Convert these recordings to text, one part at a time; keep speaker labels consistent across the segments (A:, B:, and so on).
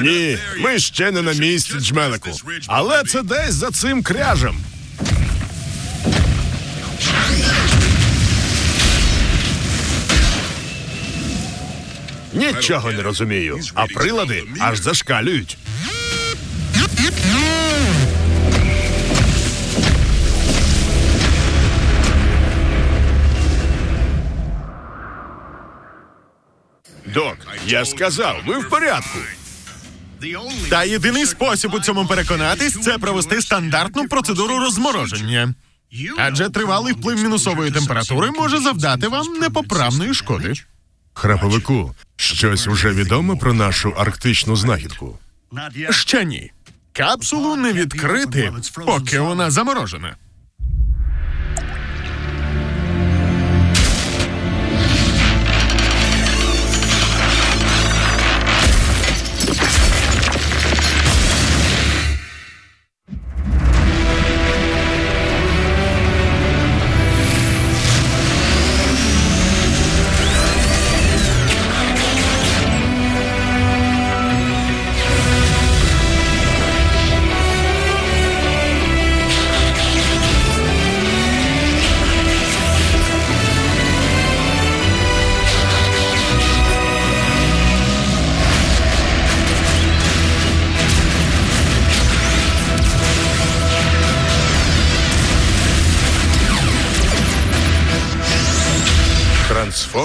A: Ні, ми ще не на місці, Джмелику. Але це десь за цим кряжем. Нічого не розумію, а прилади аж зашкалюють. Док, я сказав, ми в порядку.
B: Та єдиний спосіб у цьому переконатись це провести стандартну процедуру розмороження. Адже тривалий вплив мінусової температури може завдати вам непоправної шкоди.
A: Храповику, щось уже відомо про нашу арктичну знахідку.
B: Ще ні. Капсулу не відкрити, поки вона заморожена.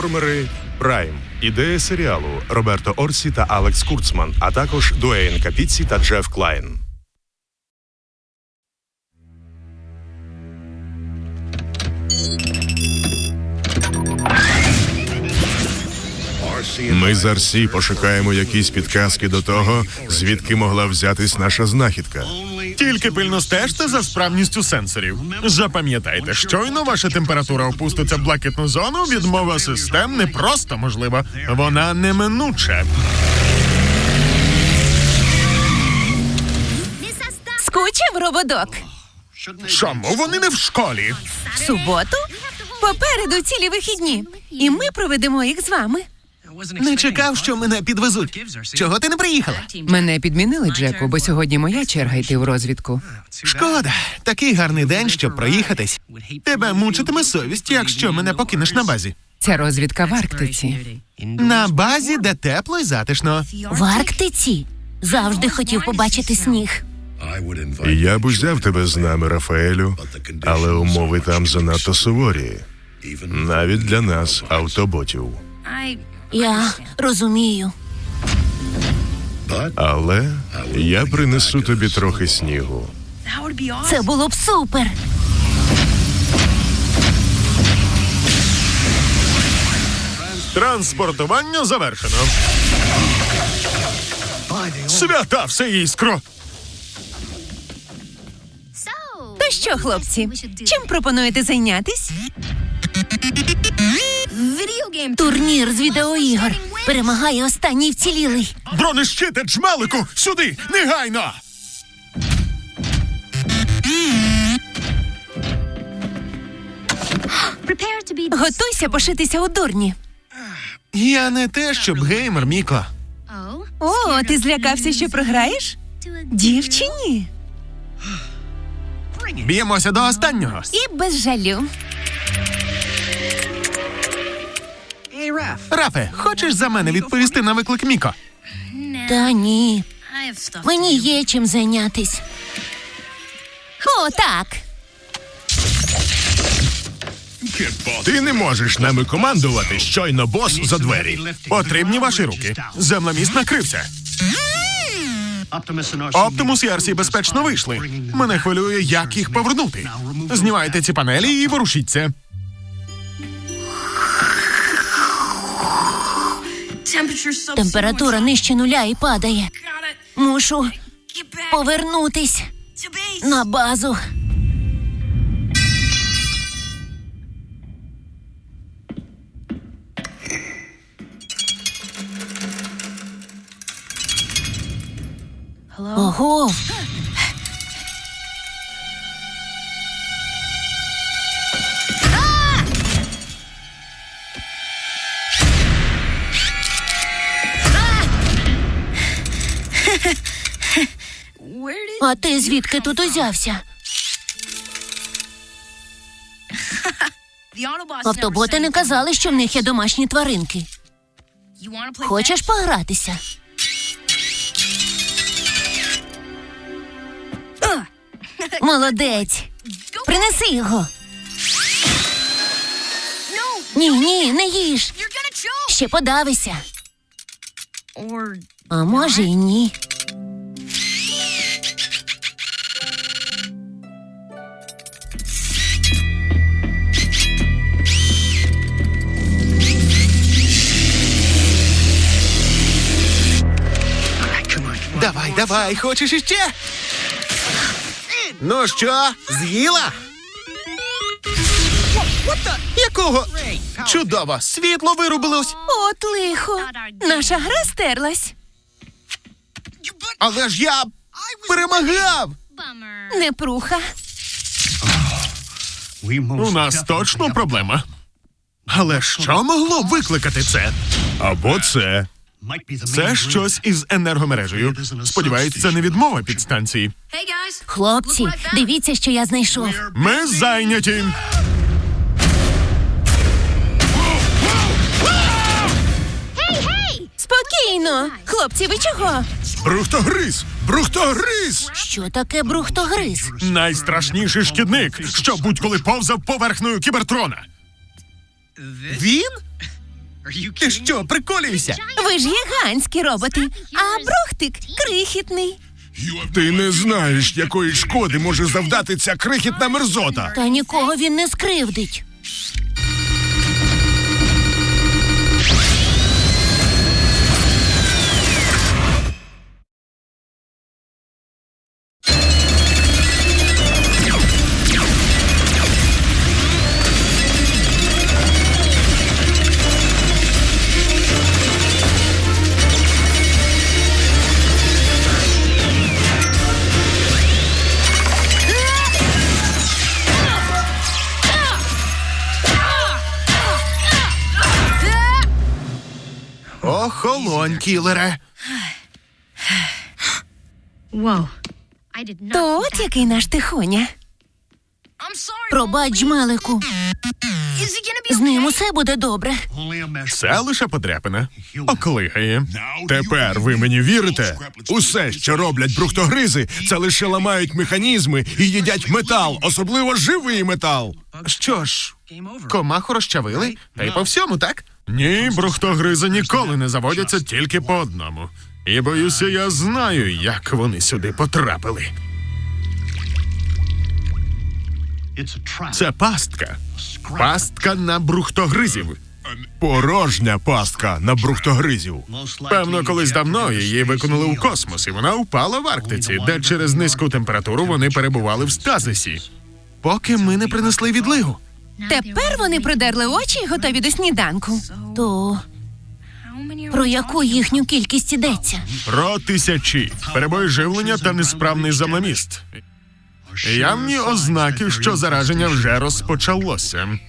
A: Трансформери Прайм. Ідея серіалу Роберто Орсі та Алекс Курцман, а також Дуейн Капіці та Джеф Клайн. Ми з Арсі пошукаємо якісь підказки до того, звідки могла взятись наша знахідка.
B: Тільки пильно стежте за справністю сенсорів. Запам'ятайте, щойно ваша температура опуститься в блакитну зону, відмова систем не просто можлива, вона неминуча.
C: Скучив рободок.
B: Чому вони не в школі?
C: В суботу? Попереду цілі вихідні. І ми проведемо їх з вами.
D: Не чекав, що мене підвезуть. Чого ти не приїхала?
E: Мене підмінили, Джеку, бо сьогодні моя черга йти в розвідку.
D: Шкода, такий гарний день, щоб проїхатись. Тебе мучитиме совість, якщо мене покинеш на базі.
E: Ця розвідка в Арктиці.
D: На базі, де тепло і затишно.
C: В Арктиці завжди хотів побачити сніг.
A: Я б узяв тебе з нами, Рафаелю, але умови там занадто суворі. Навіть для нас, автоботів.
C: Я розумію.
A: Але я принесу тобі трохи снігу.
C: Це було б супер.
B: Транспортування завершено. Свята все іскро.
C: То що, хлопці, чим пропонуєте зайнятись? Турнір з відеоігор. Перемагає останній вцілілий.
B: Бронещите, джмелику! Сюди! Негайно!
C: Готуйся пошитися у дурні.
D: Я не те, щоб геймер, Міко.
C: О, ти злякався, що програєш? Дівчині.
D: Б'ємося до останнього.
C: І без жалю.
D: Рафе, хочеш за мене відповісти на виклик Міко?
C: Та ні. Мені є чим зайнятись. О, так.
A: Ти не можеш нами командувати, щойно бос за двері.
B: Потрібні ваші руки. Землеміст накрився. Оптимус і Арсі безпечно вийшли. Мене хвилює, як їх повернути. Знімайте ці панелі і ворушіться.
C: Температура нижче нуля і падає. Мушу повернутись на базу. Ого, А ти звідки тут узявся? Автоботи не казали, що в них є домашні тваринки. Хочеш погратися? Молодець. Принеси його. Ні, ні, не їж. Ще подавися. А може і ні.
D: Давай, хочеш іще? Ну що, з'їла? Якого? Чудово, світло вирубилось.
C: От лихо. Наша гра стерлась.
D: Але ж я перемагав.
C: Непруха.
B: У нас точно проблема. Але що могло викликати це?
A: Або це.
B: Це щось із енергомережею. Сподіваюсь, це не відмова підстанції.
C: Хлопці, дивіться, що я знайшов.
B: Ми зайняті.
C: Спокійно. Хлопці, ви чого?
A: Брухтогриз! Брухтогриз!
C: Що таке брухтогриз?
B: Найстрашніший шкідник, що будь-коли повзав поверхнею кібертрона.
D: Він? Ти що, приколюєшся?
C: Ви ж гігантські роботи, а брухтик крихітний.
A: Ти не знаєш, якої шкоди може завдати ця крихітна мерзота.
C: Та нікого він не скривдить.
D: Охолонь, кілере.
C: То от який наш тихоня. Пробач, Мелику. З ним усе буде добре.
B: Це лише подряпина. Оклигає.
A: Тепер ви мені вірите? Усе, що роблять брухтогризи, це лише ламають механізми і їдять метал, особливо живий метал.
D: Що ж, комаху розчавили? Та й по всьому, так?
B: Ні, брухтогризи ніколи не заводяться тільки по одному. І боюся, я знаю, як вони сюди потрапили. Це пастка. Пастка на брухтогризів.
A: Порожня пастка на брухтогризів.
B: Певно, колись давно її виконали у космос, і вона впала в Арктиці, де через низьку температуру вони перебували в стазисі.
D: Поки ми не принесли відлигу.
C: Тепер вони придерли очі і готові до сніданку. То про яку їхню кількість ідеться?
B: Про тисячі перебої живлення та несправний замоміст. Явні ознаки, що зараження вже розпочалося.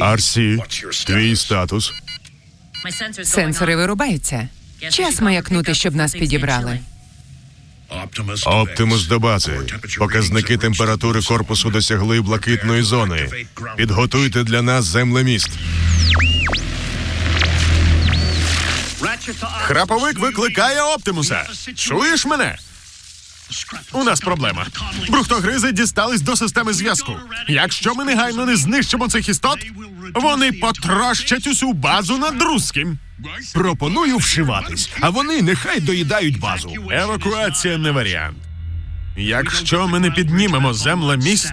A: Арсі, твій статус.
E: Сенсори вирубаються. Час маякнути, щоб нас підібрали.
A: Оптимус до бази. Показники температури корпусу досягли блакитної зони. Підготуйте для нас землеміст.
B: Храповик викликає Оптимуса. Чуєш мене? У нас проблема. Брухтогризи дістались до системи зв'язку. Якщо ми негайно не знищимо цих істот, вони потрощать усю базу над Руським.
A: Пропоную вшиватись, а вони нехай доїдають базу.
B: Евакуація не варіант. Якщо ми не піднімемо землеміст,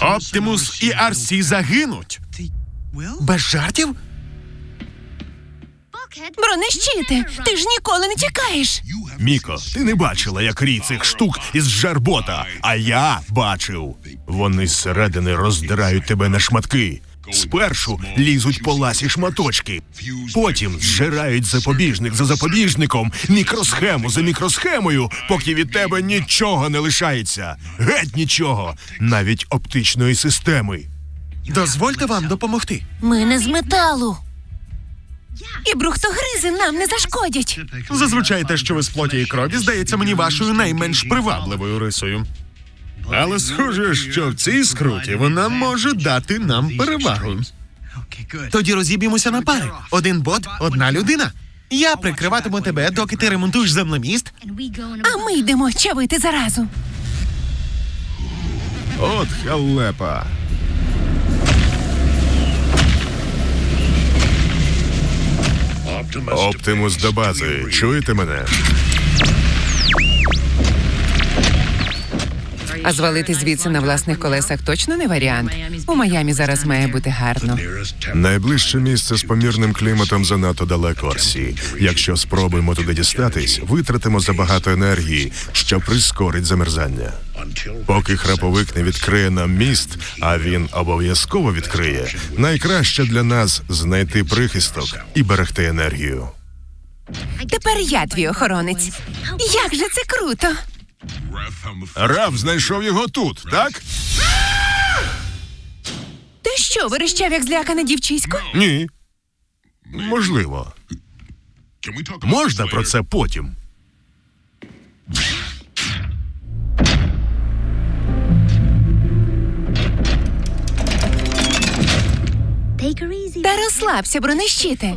B: Оптимус і Арсі загинуть.
D: Без жартів?
C: Бронещите, ти ж ніколи не тікаєш.
A: Міко, ти не бачила, як рій цих штук із жарбота, а я бачив. Вони зсередини роздирають тебе на шматки. Спершу лізуть по ласі шматочки, потім зжирають запобіжник за запобіжником, мікросхему за мікросхемою, поки від тебе нічого не лишається. Геть нічого, навіть оптичної системи.
D: Дозвольте вам допомогти.
C: Ми не з металу. І брухтогризи нам не зашкодять.
B: Зазвичай те, що ви з плоті і крові, здається мені вашою найменш привабливою рисою. Але схоже, що в цій скруті вона може дати нам перевагу.
D: Тоді розіб'ємося на пари. Один бот, одна людина. Я прикриватиму тебе, доки ти ремонтуєш землеміст.
C: А ми йдемо чавити заразу.
A: От халепа. Оптимус до бази. Чуєте мене?
E: А звалити звідси на власних колесах точно не варіант. У Майамі зараз має бути гарно.
A: Найближче місце з помірним кліматом занадто далеко Арсі. Якщо спробуємо туди дістатись, витратимо забагато енергії, що прискорить замерзання. Поки храповик не відкриє нам міст, а він обов'язково відкриє. Найкраще для нас знайти прихисток і берегти енергію.
C: Тепер я твій охоронець. Як же це круто!
A: Раф знайшов його тут, так?
C: Ти що, верещав, як злякане дівчисько?
A: Ні. Можливо. Можна про це потім.
C: Та розслабся, бронещите.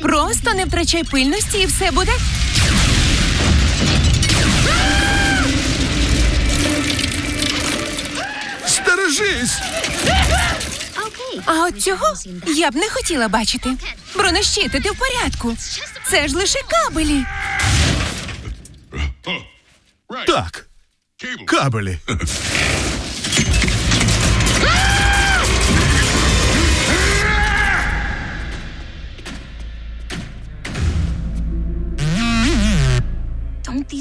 C: Просто не втрачай пильності і все буде.
A: Стережись!
C: А от цього я б не хотіла бачити. Бронещити, ти в порядку. Це ж лише кабелі.
A: Так. Кабелі.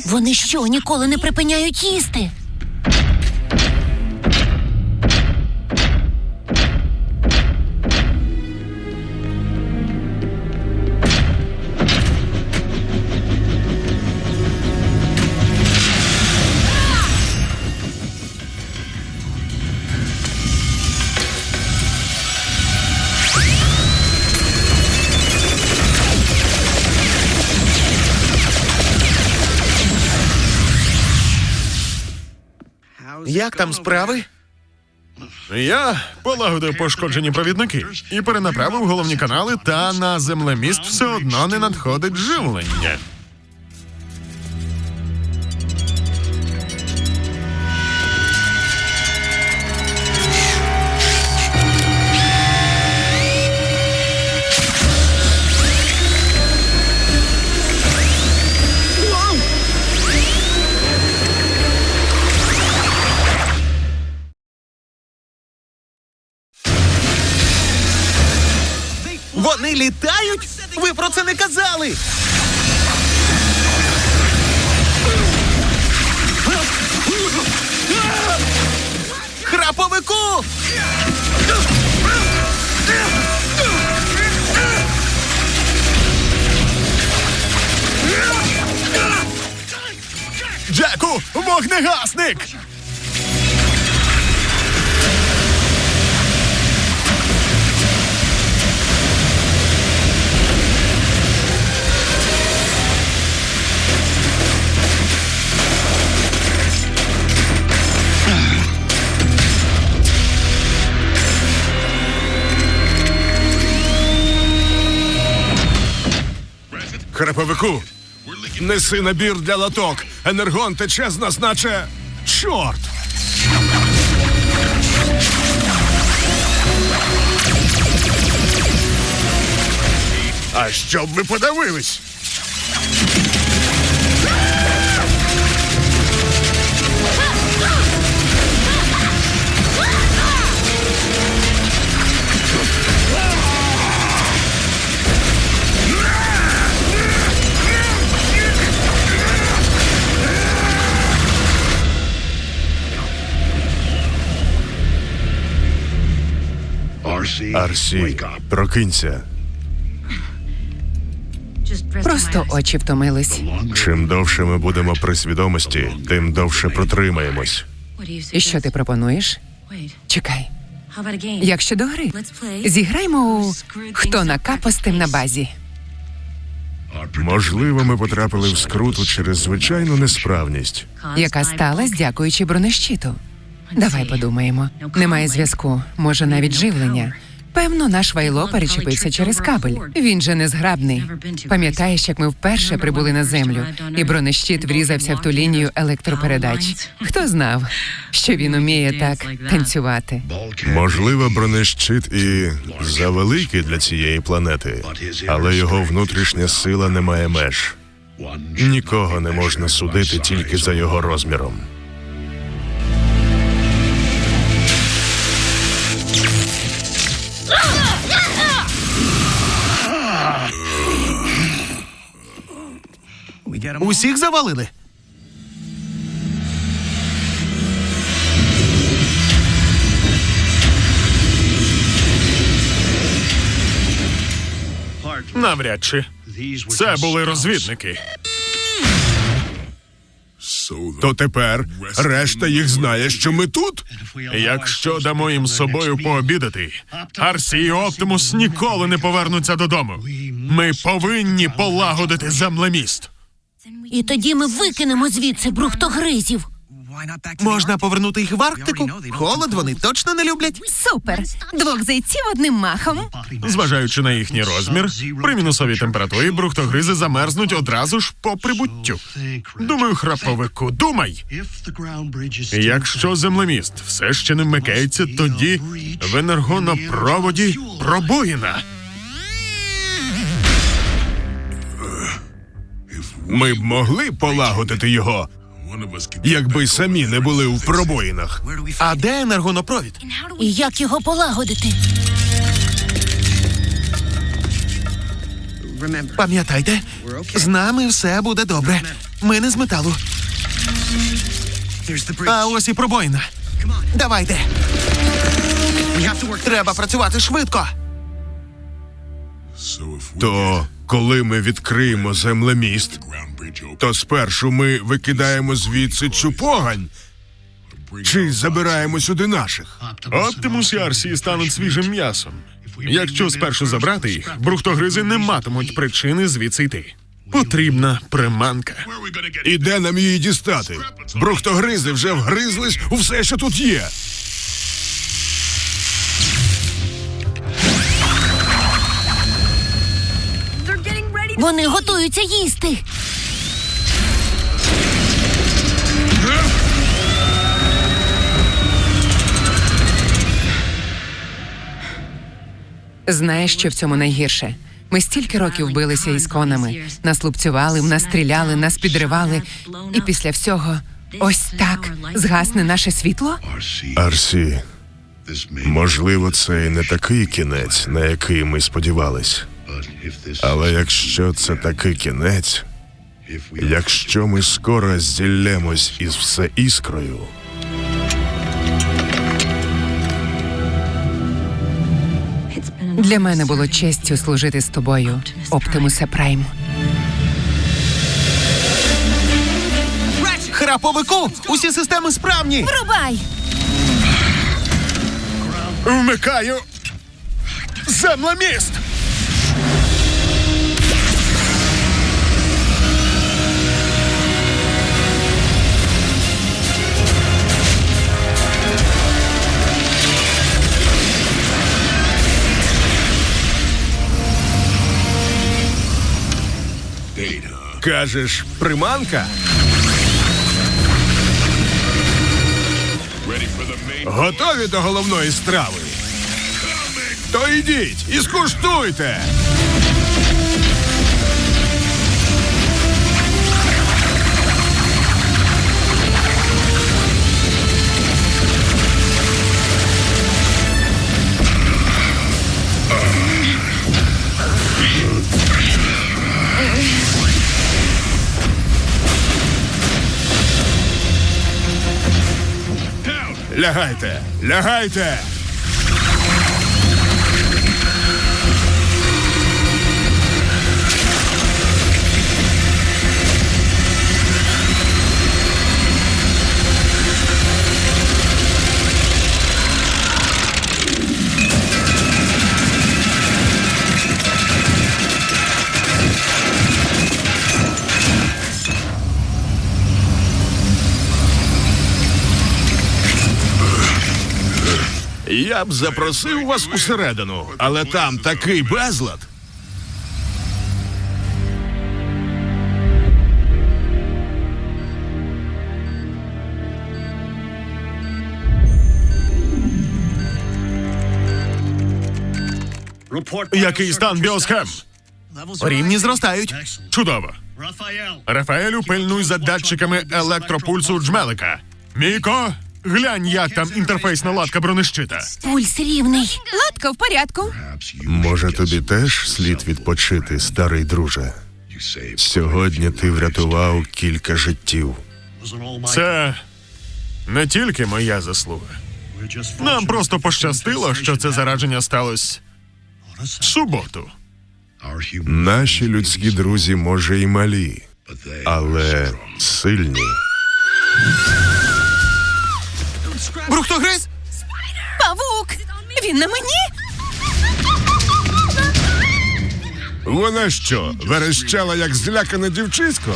C: Вони що, ніколи не припиняють їсти?
D: Як там справи?
B: Я полагодив пошкоджені провідники і перенаправив головні канали, та на землеміст все одно не надходить живлення.
D: Вони літають? Ви про це не казали. Храповику!
B: Джеку, вогнегасник!
A: Храповику. Неси набір для латок. Енергон тече з нас, наче. Чорт! А щоб ви подивились? Арсі, прокинься.
E: Просто очі втомились.
A: Чим довше ми будемо при свідомості, тим довше протримаємось.
E: І що ти пропонуєш? Чекай. Як щодо гри? Зіграймо у хто накапостив на базі.
A: Можливо, ми потрапили в скруту через звичайну несправність.
E: яка сталася дякуючи бронещиту. Давай подумаємо. Немає зв'язку, може навіть живлення. Певно, наш вайло перечепився через кабель. Він же незграбний. Пам'ятаєш, як ми вперше прибули на землю, і бронещит врізався в ту лінію електропередач. Хто знав, що він уміє так танцювати?
A: Можливо, бронещит і завеликий для цієї планети, але його внутрішня сила не має меж. Нікого не можна судити тільки за його розміром.
D: Усіх завалили.
B: Навряд чи. Це були розвідники.
A: То тепер решта їх знає, що ми тут.
B: Якщо дамо їм з собою пообідати, Арсі і Оптимус ніколи не повернуться додому. Ми повинні полагодити землеміст.
C: І тоді ми викинемо звідси брухтогризів.
D: Можна повернути їх в Арктику. Холод вони точно не люблять.
C: Супер! Двох зайців одним махом.
B: Зважаючи на їхній розмір, при мінусовій температурі брухтогризи замерзнуть одразу ж по прибуттю. Думаю, храповику, думай. Якщо землеміст все ще не вмикається, тоді в енергонопроводі пробоїна.
A: Ми б могли полагодити його, якби самі не були в пробоїнах.
D: А де енергонопровід?
C: І як його полагодити?
D: Пам'ятайте, з нами все буде добре. Ми не з металу. А ось і пробоїна. Давайте. Треба працювати швидко.
A: То коли ми відкриємо землеміст, то спершу ми викидаємо звідси цю погань. Чи забираємо сюди наших?
B: Оптимус і Арсі стануть свіжим м'ясом. Якщо спершу забрати їх, брухтогризи не матимуть причини звідси йти. Потрібна приманка.
A: І де нам її дістати? Брухтогризи вже вгризлись у все, що тут є.
C: Вони готуються їсти.
E: Знаєш, що в цьому найгірше? Ми стільки років билися із конами, нас лупцювали, нас стріляли, нас підривали, і після всього ось так згасне наше світло.
A: Арсі, можливо, це і не такий кінець, на який ми сподівались. Але якщо це такий кінець, якщо ми скоро зділлемось із все іскрою,
E: Для мене було честю служити з тобою, Оптимусе Прайм.
D: Храповику! Усі системи справні!
C: Рубай!
B: Вмикаю землеміст!
A: Кажеш, приманка? Готові до головної страви? То йдіть і скуштуйте. Лягайте, лягайте. Я б запросив вас усередину, але там такий безлад.
B: Який стан біосхем?
D: Рівні зростають.
B: Чудово. Рафаелю, пильнуй за датчиками електропульсу джмелика. Міко, глянь, як там інтерфейсна латка бронещита.
C: Пульс рівний.
E: Латка в порядку.
A: Може, тобі теж слід відпочити, старий друже. Сьогодні ти врятував кілька життів.
B: Це не тільки моя заслуга. Нам просто пощастило, що це зараження сталося в суботу.
A: Наші людські друзі, може, і малі, але сильні.
D: Брухтогриз?
C: Павук! Він на мені?
A: Вона що, верещала як злякане дівчисько?